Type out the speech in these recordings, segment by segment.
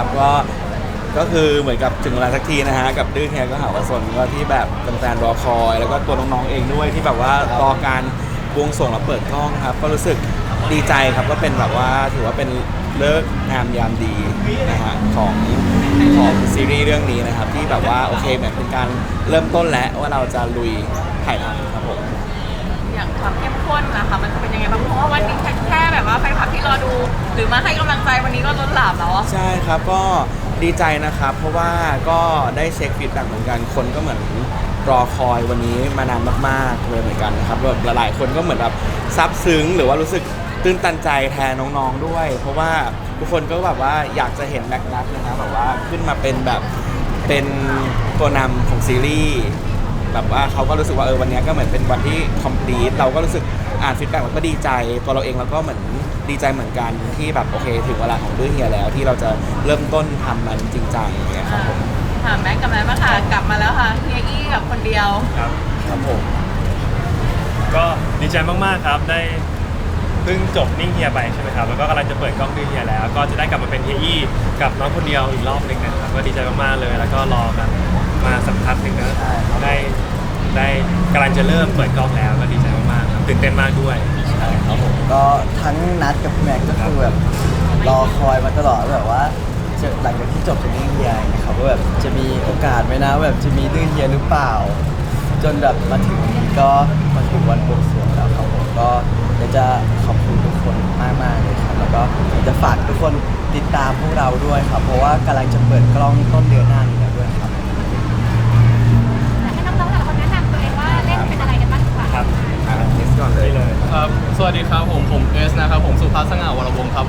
ับก็ก็คือเหมือนกับถึงเวลาสักทีนะฮะ กับดื้อแฮก็หาว่าสนก็ที่แบบแฟนๆรอคอย แล้วก็ตัวน้องๆเองด้วยที่แบบว่ารอการบวงสรวงและเปิดกล้องครับ ก็รู้สึกดีใจครับก็เป็นแบบว่าถือว่าเป็นเลิกงามยามดีนะฮะของของซีรีส์เรื่องนี้นะครับ ที่แบบว่าโอเคแบบเป็นการเริ่มต้นแล้วว่าเราจะลุยถ่ายทำครับผม อย่างความเข้มข้นนะคะมันจะเป็นยังไงบ้างเพราะว่าวันนี้แค่แบบว่าแฟนคลับที่รอดู หรือมาให้กำลังใจวันนี้ก็ล้นหลามแล้วอะใช่ครับก็ดีใจนะครับ เพราะว่าก็ได้เช็คฟีดแบ็กเหมือนกันคนก็เหมือนรอคอยวันนี้มานานมากๆเลยเหมือนกันนะครับแบบหลายๆคนก็เหมือนแบบซาบซึ้งหรือว่ารู้สึกตื้นตันใจแทนน้องๆด้วย เพราะว่าทุกคนก็แบบว่าอยากจะเห็นแม็กนัทนะครับแบบว่าขึ้นมาเป็นแบบเป็นตัวนำของซีรีส์ แบบว่าเขาก็รู้สึกว่าเออวันนี้ก็เหมือนเป็นวันที่คอมพลีทเราก็รู้สึกอ่านฟีดแบ็กเราก็ดีใจ ตัวเราเองเราก็เหมือนดีใจเหมือนกันที่แบบโอเคถึงเวลาของดื้อเฮียแล้วที่เราจะเริ่มต้นทำมันจริงจังอย่างเงี้ยครับผมถามแม็กกับแม็กมาค่ะ กลับมาแล้วค่ะเฮียอี้กับคนเดียว ครับ ครับผม ก็ดีใจมากๆครับได้เพิ่งจบนิ่งเฮียไปใช่ไหมครับแล้วก็กำลังจะเปิดกล้องนิ่งเฮียแล้ว ก็จะได้กลับมาเป็นเฮียอี้กับน้องคนเดียวอีกรอบหนึ่งนะครับก็ดีใจมากๆเลยแล้วก็รอกัน มาสักพักหนึ่งนะได้ได้กำลังจะเริ่มเปิดกล้องแล้วก็ดีใจมากๆครับตื่นเต้นมากด้วยใช่ครับผมก็ทั้งนัดกับพี่แม็กก็คือแบบรอคอยมาตลอดแบบว่าจะหลังจากที่จบจากนิ่งเฮียนะครับว่าแบบจะมีโอกาสไหมนะแบบจะมีดื้อเฮียหรือเปล่า จนแบบมาถึงวันนี้ก็มาถึงวันบวงสรวงแล้วครับผมก็อยากจะขอบคุณทุกคนมากมากๆเลยครับแล้วก็อยากจะฝากทุกคนติดตามพวกเราด้วยครับ เพราะว่ากำลังจะเปิดกล้องต้นเดือนหน้านี้แล้ว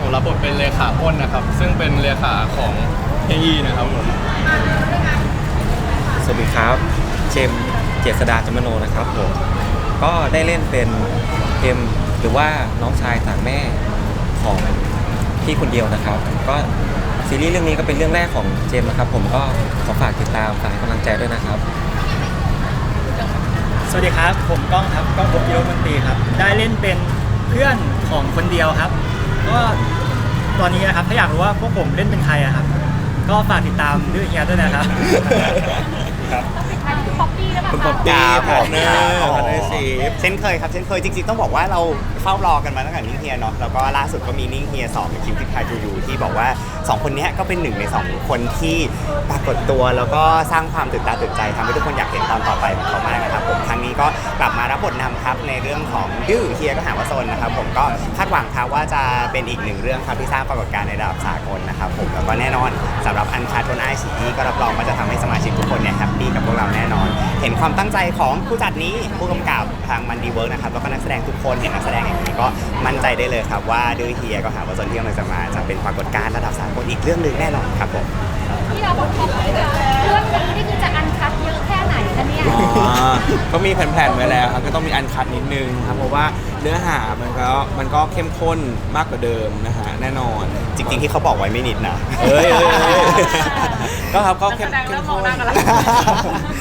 ผมรับบทเป็นเลขาอ้นนะครับ ซึ่งเป็นเลขาของเฮียนะครับผมสวัสดีครับ เจมส์เจษดาจามโนนะครับผมก็ได้เล่นเป็นเจมส์หรือว่าน้องชายต่างแม่ของพี่คนเดียวนะครับ ก็ซีรีส์เรื่องนี้ก็เป็นเรื่องแรกของเจมส์นะครับ ผมก็ขอฝากติดตามฝากให้กำลังใจด้วยนะครับ สวัสดีครับ ผมก้องครับก้องภพกิโลมนตรีครับ ได้เล่นเป็นเพื่อนของคนเดียวครับ ก็ ตอนนี้นะครับถ้าอยากรู้ว่าพวกผมเล่นเป็นใครอะครับ ก็ฝากติดตามด้วยเฮียด้วยนะครับ ครับอันนี้คือป๊อปปี้หรือเปล่าคุณ คะป๊อปปี้พาร์ทเนอร์พาร์ทเนอร์สิเช่นเคยครับเช่นเคยจริงๆต้องบอกว่าเราเฝ้ารอกันมาตั้งแต่นิ่งเฮียเนาะแล้วก็ล่าสุดก็มีนิ่งเฮียสองในคิวที่พายทูยูที่บอกว่า 2 คนเนี้ยก็เป็นหนึ่งใน 2 คนที่ปรากฏตัวแล้วก็สร้างความตื่นตาตื่นใจทำให้ทุกคนอยากเห็นตอนต่อไปของเขามากนะครับผมครั้งนี้ก็กลับมารับบทนำครับในเรื่องของดื้อเฮียก็หาว่าโซนนะครับผมก็คาดหวังครับว่าจะเป็นอีกหนึ่งเรื่องครับที่สร้างปรากฏการณ์ในระดับสากลนะครับผมแล้วก็แน่นอน สำหรับอันคาทนไอซีก็รับรองว่าจะทำให้สมาชิกทุกคนเนี่ยแฮปปี้กับพวกเราแน่นอน เห็นความตั้งใจของผู้จัดนี้ผู้กำกับทางมันดีเวิร์กนะครับแล้วก็นักแสดงทุกคนเห็นนักแสดงอย่างนี้ก็มั่นใจได้เลยครับว่าดื้อเฮียก็หาว่าโซนที่กำลังจะมาจะเป็นปรากฏการณ์ระดับสากลอีกเรื่องหนึ่งแน่นอนครับผม ที่เราบอกป๊อปปี้เนี่ยเรื่องนี้นี่คือจะอันคัดเยอะแค่ไหนคะเนี่ยอ๋อก็มีแผนๆไว้แล้วครับก็ต้องมีอันคัดนิดนึงครับเพราะว่าเนื้อหามันก็มันก็เข้มข้นมากกว่าเดิมนะฮะ แน่นอน จริง ๆ ที่เขาบอกไว้ไม่นิดนะเอ้ยเอ้ยเอ้ยก็ครับก็นักเข้แสมดงเข้เริ่มมมองข้นหน้ากันแล้ว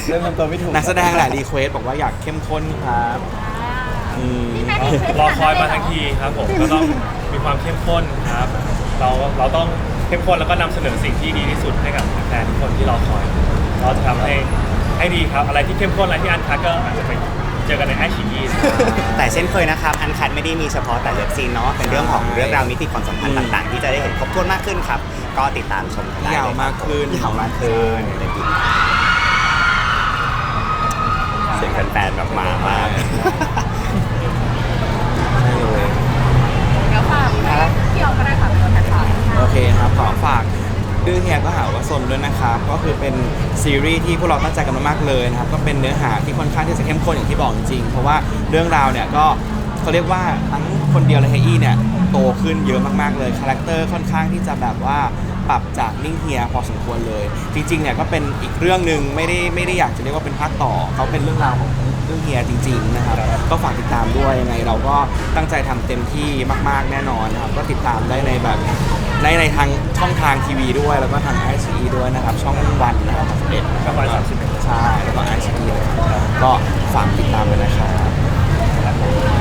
เริ่มทำตัวไม่ถูกนักแสดงแหละรีเควสบอกว่าอยากเข้มข้นครับอืมพี่แม็กก็ซ์เครอคอยมาทั้งทีครับผมก็ต้องมีความเข้มข้นครับ เราเราต้องเข้มข้นแล้วก็นำเสนอสิ่งที่ดีที่สุดให้กับแฟนๆทุกคนที่รอคอย เราจะทำให้ ให้ดีครับ อะไรที่เข้มข้นอะไรที่อันคัดก็อาจจะไปเจอกันในไอชียีแต่เช่นเคยนะครับ อันคัดไม่ได้มีเฉพาะแต่เลิฟซีนเนาะเป็นเรื่องของเรื่องราวมิติความสัมพันธ์ต่าง ๆ ที่จะได้เห็นครบถ้วนมากขึ้นครับ ก็ติดตามชมกันได้เลยยาวมากขึ้นยาวมากขึ้นเสียงแฟนๆแบบมามาก ใช่เลย เดี๋ยวฝากเกี่ยวก็ได้ค่ะเป็นตัวแทนค่ะ โอเคครับ ขอฝาก ดื้อเฮียก็หาว่าสนด้วยนะครับก็คือเป็นซีรีส์ที่พวกเราตั้งใจกันมามากเลยนะครับก็เป็นเนื้อหาที่ค่อนข้างที่จะเข้มข้นอย่างที่บอกจริงๆเพราะว่าเรื่องราวเนี่ยก็เขาเรียกว่าทั้งคนเดียวและเฮียอี้เนี่ยโตขึ้นเยอะมากๆเลยคาแรคเตอร์ค่อนข้างที่จะแบบว่าปรับจากนิ่งเฮียพอสมควรเลย จริงๆเนี่ยก็เป็นอีกเรื่องหนึ่งไม่ได้ไม่ได้อยากจะเรียกว่าเป็นภาคต่อเขาเป็นเรื่องราวของ เรื่องเฮียจริงๆนะครับก็ฝากติดตามด้วยยังไงเราก็ตั้งใจทำเต็มที่มาก ๆ แน่นอนนะครับก็ติดตามได้ในแบบในในทางช่องทางทีวีด้วยแล้วก็ทางไอซีด้วยนะครับ ช่องวันนะครับ31กับวัน31ใช่แล้วก็ไอซีเลยครับก็ฝากติดตามกันนะครับ